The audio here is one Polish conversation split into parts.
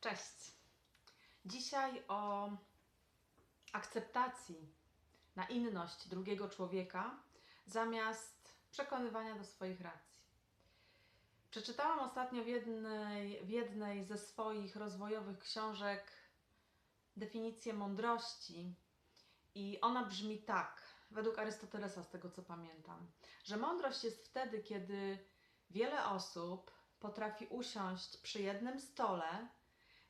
Cześć. Dzisiaj o akceptacji na inność drugiego człowieka zamiast przekonywania do swoich racji. Przeczytałam ostatnio w jednej, w jednej ze swoich rozwojowych książek definicję mądrości i ona brzmi tak, według Arystotelesa, z tego co pamiętam, że mądrość jest wtedy, kiedy wiele osób potrafi usiąść przy jednym stole,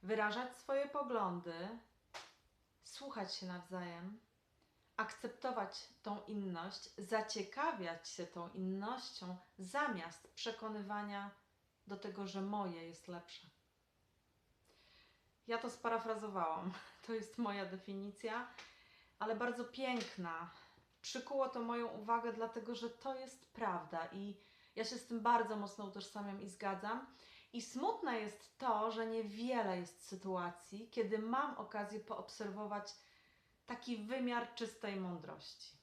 wyrażać swoje poglądy, słuchać się nawzajem, akceptować tą inność, zaciekawiać się tą innością, zamiast przekonywania do tego, że moje jest lepsze. Ja to sparafrazowałam. To jest moja definicja, ale bardzo piękna. Przykuło to moją uwagę, dlatego że to jest prawda i ja się z tym bardzo mocno utożsamiam i zgadzam. I smutne jest to, że niewiele jest sytuacji, kiedy mam okazję poobserwować taki wymiar czystej mądrości.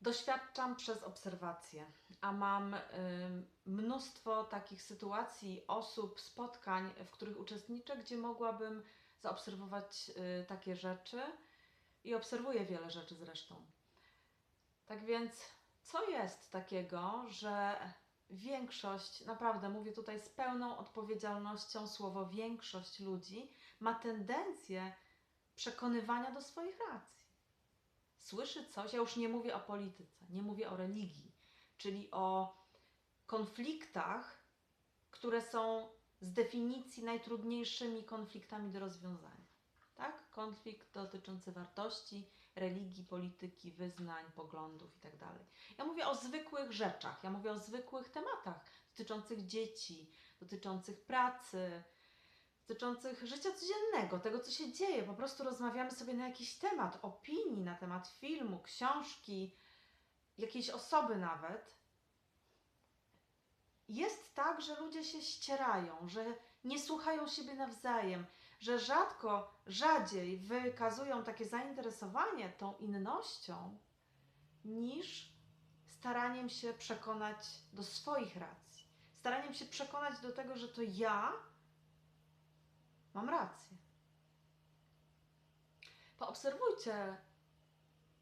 Doświadczam przez obserwację, a mam y, mnóstwo takich sytuacji, osób, spotkań, w których uczestniczę, gdzie mogłabym zaobserwować y, takie rzeczy i obserwuję wiele rzeczy zresztą. Tak więc, co jest takiego, że większość, naprawdę mówię tutaj z pełną odpowiedzialnością, słowo większość ludzi ma tendencję przekonywania do swoich racji. Słyszy coś, ja już nie mówię o polityce, nie mówię o religii, czyli o konfliktach, które są z definicji najtrudniejszymi konfliktami do rozwiązania. Tak? Konflikt dotyczący wartości, religii, polityki, wyznań, poglądów itd. Ja mówię o zwykłych rzeczach, ja mówię o zwykłych tematach dotyczących dzieci, dotyczących pracy, dotyczących życia codziennego, tego co się dzieje. Po prostu rozmawiamy sobie na jakiś temat, opinii na temat filmu, książki, jakiejś osoby nawet. Jest tak, że ludzie się ścierają, że nie słuchają siebie nawzajem, że rzadko, rzadziej wykazują takie zainteresowanie tą innością, niż staraniem się przekonać do swoich racji. Staraniem się przekonać do tego, że to ja mam rację. Poobserwujcie,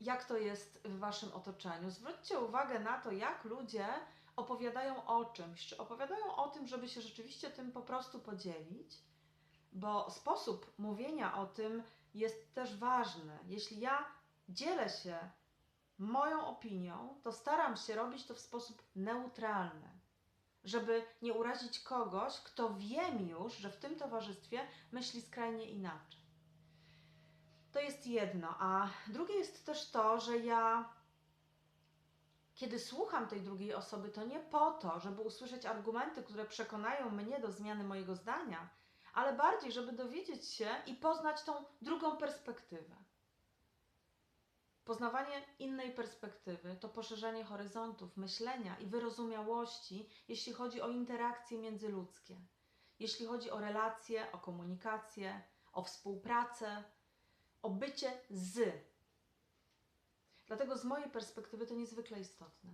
jak to jest w waszym otoczeniu. Zwróćcie uwagę na to, jak ludzie opowiadają o czymś. Czy opowiadają o tym, żeby się rzeczywiście tym po prostu podzielić? Bo sposób mówienia o tym jest też ważny. Jeśli ja dzielę się moją opinią, to staram się robić to w sposób neutralny, żeby nie urazić kogoś, kto wiem już, że w tym towarzystwie myśli skrajnie inaczej. To jest jedno, a drugie jest też to, że ja, kiedy słucham tej drugiej osoby, to nie po to, żeby usłyszeć argumenty, które przekonają mnie do zmiany mojego zdania, ale bardziej, żeby dowiedzieć się i poznać tą drugą perspektywę. Poznawanie innej perspektywy to poszerzenie horyzontów myślenia i wyrozumiałości, jeśli chodzi o interakcje międzyludzkie, jeśli chodzi o relacje, o komunikację, o współpracę, o bycie z. Dlatego z mojej perspektywy to niezwykle istotne,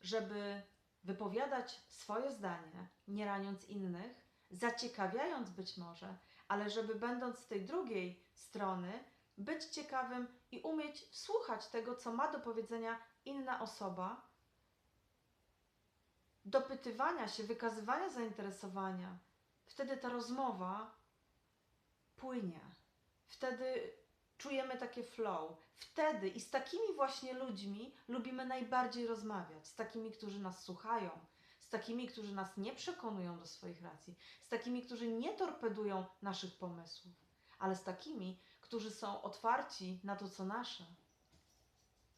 żeby wypowiadać swoje zdanie, nie raniąc innych, zaciekawiając być może, ale żeby będąc z tej drugiej strony, być ciekawym i umieć słuchać tego, co ma do powiedzenia inna osoba, dopytywania się, wykazywania zainteresowania, wtedy ta rozmowa płynie. Wtedy czujemy takie flow. Wtedy i z takimi właśnie ludźmi lubimy najbardziej rozmawiać, z takimi, którzy nas słuchają, takimi, którzy nas nie przekonują do swoich racji, z takimi, którzy nie torpedują naszych pomysłów, ale z takimi, którzy są otwarci na to, co nasze.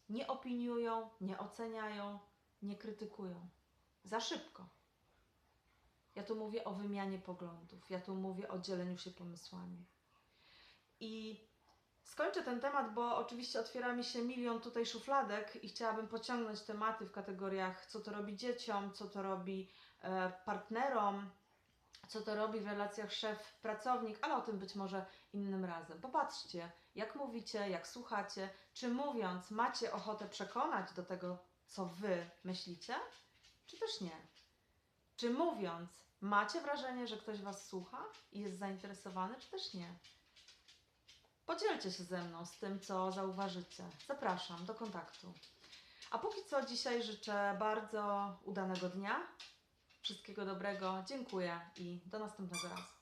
Nie opiniują, nie oceniają, nie krytykują. Za szybko. Ja tu mówię o wymianie poglądów, ja tu mówię o dzieleniu się pomysłami. I skończę ten temat, bo oczywiście otwiera mi się milion tutaj szufladek i chciałabym pociągnąć tematy w kategoriach, co to robi dzieciom, co to robi e, partnerom, co to robi w relacjach szef-pracownik, ale o tym być może innym razem. Popatrzcie, jak mówicie, jak słuchacie, czy mówiąc macie ochotę przekonać do tego, co wy myślicie, czy też nie. Czy mówiąc, macie wrażenie, że ktoś Was słucha i jest zainteresowany, czy też nie? Podzielcie się ze mną z tym, co zauważycie. Zapraszam do kontaktu. A póki co dzisiaj życzę bardzo udanego dnia. Wszystkiego dobrego, dziękuję i do następnego razu.